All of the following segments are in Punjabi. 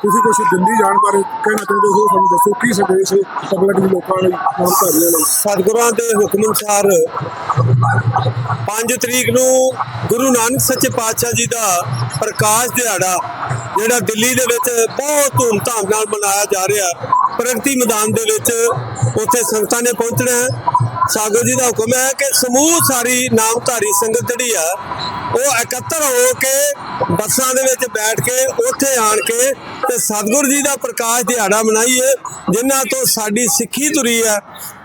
ਤੁਸੀਂ ਕੁਝ ਦਿੱਲੀ ਜਾਣ ਬਾਰੇ ਕਹਿਣਾ ਚਾਹੁੰਦੇ ਹੋ, ਸਾਨੂੰ ਦੱਸੋ ਕੀ ਸੰਦੇਸ਼ ਪਬਲਿਕ ਨੂੰ ਲੋਕਾਂ ਲਈ ਨਾਮਧਾਰੀਆਂ ਲਈ? ਸਤਿਗੁਰਾਂ ਦੇ ਹੁਕਮ ਅਨੁਸਾਰ 5 ਤਰੀਕ ਨੂੰ ਗੁਰੂ ਨਾਨਕ ਸੱਚੇ ਪਾਤਸ਼ਾਹ ਜੀ ਦਾ ਪ੍ਰਕਾਸ਼ ਦਿਹਾੜਾ, ਜਿਹੜਾ ਦਿੱਲੀ ਦੇ ਵਿੱਚ ਬਹੁਤ ਧੂਮਧਾਮ ਨਾਲ ਮਨਾਇਆ ਜਾ ਰਿਹਾ, ਪ੍ਰਗਤੀ ਮੈਦਾਨ ਦੇ ਵਿੱਚ ਉੱਥੇ ਸੰਗਤਾਂ ਨੇ ਪਹੁੰਚਣਾ ਹੈ। ਸਾਗਰ ਜੀ ਦਾ ਹੁਕਮ ਹੈ ਕਿ ਸਮੂਹ ਸਾਰੀ ਨਾਮਧਾਰੀ ਸੰਗਤ ਜਿਹੜੀ ਆ, ਉਹ ਇਕੱਤਰ ਹੋ ਕੇ ਬੱਸਾਂ ਦੇ ਵਿੱਚ ਬੈਠ ਕੇ ਉੱਥੇ ਆਣ ਕੇ ਤੇ ਸਤਿਗੁਰ ਜੀ ਦਾ ਪ੍ਰਕਾਸ਼ ਦਿਹਾੜਾ ਮਨਾਈਏ ਜਿਨ੍ਹਾਂ ਤੋਂ ਸਾਡੀ ਸਿੱਖੀ ਤੁਰੀ ਹੈ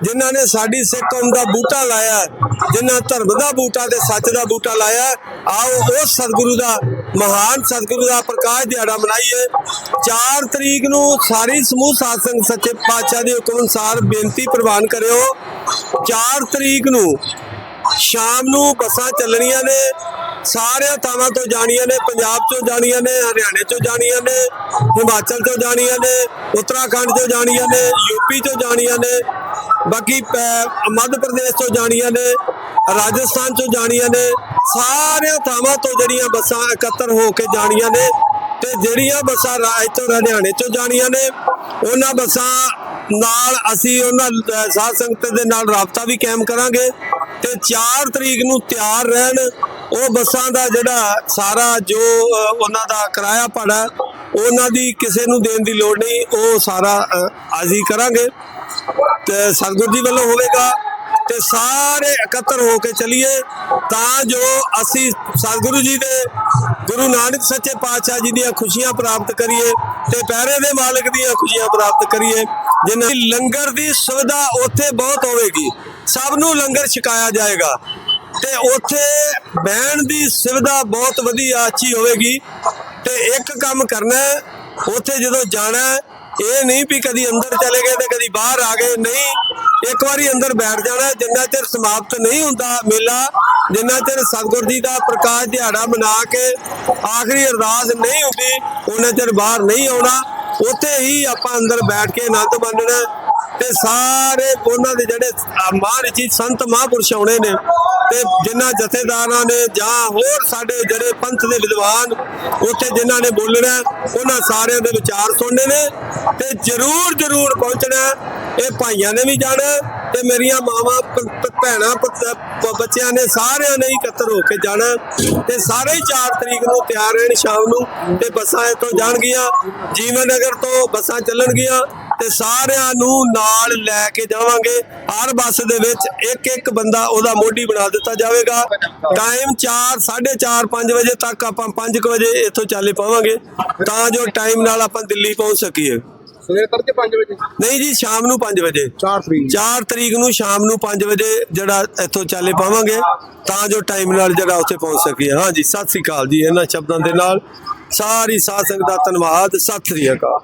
ਜਿਨ੍ਹਾਂ ਨੇ ਸਾਡੀ ਸਿੱਖ ਕੌਮ ਦਾ ਬੂਟਾ ਲਾਇਆ ਹੈ, ਜਿਨ੍ਹਾਂ ਧਰਮ ਦਾ ਬੂਟਾ ਤੇ ਸੱਚ ਦਾ ਬੂਟਾ ਲਾਇਆ ਆਓ ਉਸ ਸਤਿਗੁਰੂ ਦਾ ਮਹਾਨ ਸਤਿਗੁਰੂ ਦਾ ਪ੍ਰਕਾਸ਼ ਦਿਹਾੜਾ ਮਨਾਈਏ। 4 ਤਰੀਕ ਨੂੰ ਸਾਰੀ ਸਮੂਹ ਸਾਧ ਸੰਗਤ ਸੱਚੇ ਪਾਤਸ਼ਾਹ ਦੇ ਹੁਕਮ ਅਨੁਸਾਰ ਬੇਨਤੀ ਪ੍ਰਵਾਨ ਕਰਿਓ। 4 ਤਰੀਕ ਨੂੰ ਸ਼ਾਮ ਨੂੰ ਬੱਸਾਂ ਚੱਲਣੀਆਂ ਨੇ ਸਾਰਿਆਂ ਥਾਵਾਂ ਤੋਂ ਜਾਣੀਆਂ ਨੇ ਪੰਜਾਬ ਤੋਂ ਜਾਣੀਆਂ ਨੇ ਹਰਿਆਣੇ ਤੋਂ ਜਾਣੀਆਂ ਨੇ ਹਿਮਾਚਲ ਤੋਂ ਜਾਣੀਆਂ ਨੇ ਉੱਤਰਾਖੰਡ ਤੋਂ ਜਾਣੀਆਂ ਨੇ ਯੂਪੀ ਤੋਂ ਜਾਣੀਆਂ ਨੇ ਬਾਕੀ ਮੱਧ ਪ੍ਰਦੇਸ਼ ਤੋਂ ਜਾਣੀਆਂ ਨੇ ਰਾਜਸਥਾਨ ਤੋਂ ਜਾਣੀਆਂ ਨੇ ਸਾਰਿਆਂ ਥਾਵਾਂ ਤੋਂ ਜਿਹੜੀਆਂ ਬੱਸਾਂ ਇਕੱਤਰ ਹੋ ਕੇ ਜਾਣੀਆਂ ਨੇ ਤੇ ਜਿਹੜੀਆਂ ਬੱਸਾਂ ਰਾਜ ਤੋਂ ਹਰਿਆਣੇ ਤੋਂ ਜਾਣੀਆਂ ਨੇ ਉਹਨਾਂ ਬੱਸਾਂ ਨਾਲ ਅਸੀਂ ਉਹਨਾਂ ਅਹ, ਸਾਧ ਸੰਗਤ ਦੇ ਨਾਲ ਰਾਬਤਾ ਵੀ ਕਾਇਮ ਕਰਾਂਗੇ। ਤੇ 4 ਤਰੀਕ ਨੂੰ ਤਿਆਰ ਰਹਿਣ, ਉਹ ਬੱਸਾਂ ਦਾ ਜਿਹੜਾ ਸਾਰਾ ਜੋ ਉਹਨਾਂ ਦਾ ਕਿਰਾਇਆ ਭਾੜਾ, ਉਹਨਾਂ ਦੀ ਕਿਸੇ ਨੂੰ ਦੇਣ ਦੀ ਲੋੜ ਨਹੀਂ, ਉਹ ਸਾਰਾ ਅਸੀਂ ਕਰਾਂਗੇ। ਤੇ ਸਤਿਗੁਰ ਜੀ ਵੱਲੋਂ ਹੋਵੇਗਾ, ਤੇ ਸਾਰੇ ਇਕੱਤਰ ਹੋ ਕੇ ਚੱਲੀਏ, ਤਾਂ ਜੋ ਅਸੀਂ ਸਤਿਗੁਰੂ ਜੀ ਦੇ ਗੁਰੂ ਨਾਨਕ ਸੱਚੇ ਪਾਤਸ਼ਾਹ ਜੀ ਦੀਆਂ ਖੁਸ਼ੀਆਂ ਪ੍ਰਾਪਤ ਕਰੀਏ, ਤੇ ਪਹਿਰੇ ਦੇ ਮਾਲਕ ਦੀਆਂ ਖੁਸ਼ੀਆਂ ਪ੍ਰਾਪਤ ਕਰੀਏ। ਜਿਨ੍ਹਾਂ ਦੀ ਲੰਗਰ ਦੀ ਸੁਵਿਧਾ ਉੱਥੇ ਬਹੁਤ ਹੋਵੇਗੀ, ਸਭ ਨੂੰ ਲੰਗਰ ਛਕਾਇਆ ਜਾਏਗਾ। ਤੇ ਉੱਥੇ ਬਹਿਣ ਦੀ ਸੁਵਿਧਾ ਬਹੁਤ ਵਧੀਆ ਅੱਛੀ ਹੋਵੇਗੀ। ਤੇ ਇੱਕ ਕੰਮ ਕਰਨਾ ਉੱਥੇ ਜਦੋਂ ਜਾਣਾ ਇਹ ਨਹੀਂ ਵੀ ਕਦੀ ਅੰਦਰ ਚਲੇ ਗਏ ਤੇ ਕਦੀ ਬਾਹਰ ਆ ਗਏ, ਨਹੀਂ, ਇੱਕ ਵਾਰੀ ਅੰਦਰ ਬੈਠ ਜਾਣਾ ਜਿੰਨਾ ਚਿਰ ਸਮਾਪਤ ਨਹੀਂ ਹੁੰਦਾ ਮੇਲਾ, ਜਿੰਨਾ ਚਿਰ ਸਤਿਗੁਰ ਜੀ ਦਾ ਪ੍ਰਕਾਸ਼ ਦਿਹਾੜਾ ਮਨਾ ਕੇ ਆਖਰੀ ਅਰਦਾਸ ਨਹੀਂ ਹੁੰਦੀ ਉਹਨਾਂ ਚਿਰ ਬਾਹਰ ਨਹੀਂ ਆਉਣਾ। ਉੱਥੇ ਹੀ ਆਪਾਂ ਅੰਦਰ ਬੈਠ ਕੇ ਆਨੰਦ ਮਾਣਨਾ ਹੈ ਤੇ ਸਾਰੇ ਉਹਨਾਂ ਦੇ ਜਿਹੜੇ ਮਹਾਰਿਸ਼ੀ ਸੰਤ ਮਹਾਂਪੁਰਸ਼ ਆਉਣੇ ਨੇ ਤੇ ਜਿਨ੍ਹਾਂ ਜਥੇਦਾਰਾਂ ਨੇ ਜਾਂ ਹੋਰ ਸਾਡੇ ਜਿਹੜੇ ਪੰਥ ਦੇ ਵਿਦਵਾਨ ਉੱਥੇ ਜਿਨ੍ਹਾਂ ਨੇ ਬੋਲਣਾ, ਉਹਨਾਂ ਸਾਰਿਆਂ ਦੇ ਵਿਚਾਰ ਸੁਣਨੇ ਨੇ ਤੇ ਜਰੂਰ ਜਰੂਰ ਪਹੁੰਚਣਾ, ਇਹ ਭਾਈਆਂ ਨੇ ਵੀ ਜਾਣਾ ਤੇ ਮੇਰੀਆਂ ਮਾਵਾਂ ਭੈਣਾਂ ਬੱਚਿਆਂ ਨੇ ਸਾਰਿਆਂ ਨੇ ਇਕੱਤਰ ਹੋ ਕੇ ਜਾਣਾ ਤੇ ਸਾਰੇ ਹੀ 4 ਤਰੀਕ ਨੂੰ ਤਿਆਰ ਰਹਿਣ ਸ਼ਾਮ ਨੂੰ ਤੇ ਬੱਸਾਂ ਇੱਥੋਂ ਜਾਣਗੀਆਂ, ਜੀਵਨ ਨਗਰ ਤੋਂ ਬੱਸਾਂ ਚੱਲਣਗੀਆਂ ਤੇ ਸਾਰਿਆਂ ਨੂੰ ਨਾਲ ਲੈ ਕੇ ਜਾਵਾਂਗੇ। ਹਰ ਬੱਸ ਦੇ ਵਿੱਚ ਇੱਕ ਇੱਕ ਬੰਦਾ ਉਹਦਾ ਮੋਢੀ ਬਣਾ ਦਿੱਤਾ ਜਾਵੇਗਾ। ਟਾਈਮ 4 4:30 5 ਵਜੇ ਤੱਕ ਆਪਾਂ 5 ਵਜੇ ਇੱਥੋਂ ਚੱਲੇ ਪਾਵਾਂਗੇ। ਤਾਂ ਜੋ ਟਾਈਮ ਨਾਲ ਆਪਾਂ ਦਿੱਲੀ ਪਹੁੰਚ ਸਕੀਏ। ਸਵੇਰ ਤੜਕੇ 5 ਵਜੇ? ਨਹੀਂ ਜੀ ਸ਼ਾਮ ਨੂੰ 5 ਵਜੇ। 4 ਤਰੀਕ 4 ਤਰੀਕ ਨੂੰ ਸ਼ਾਮ ਨੂੰ 5 ਵਜੇ ਜਿਹੜਾ ਇੱਥੋਂ ਚੱਲੇ ਪਾਵਾਂਗੇ ਤਾਂ ਜੋ ਟਾਈਮ ਨਾਲ ਜਿਹੜਾ ਉੱਥੇ ਪਹੁੰਚ ਸਕੀਏ। ਹਾਂਜੀ ਸਤਿ ਸ੍ਰੀ ਅਕਾਲ ਜੀ ਇਹਨਾਂ ਸ਼ਬਦਾਂ ਦੇ ਨਾਲ ਸਾਰੀ ਸਾਧ ਸੰਗਤ ਦਾ ਧੰਨਵਾਦ ਸਤਿ ਸ੍ਰੀ ਅਕਾਲ।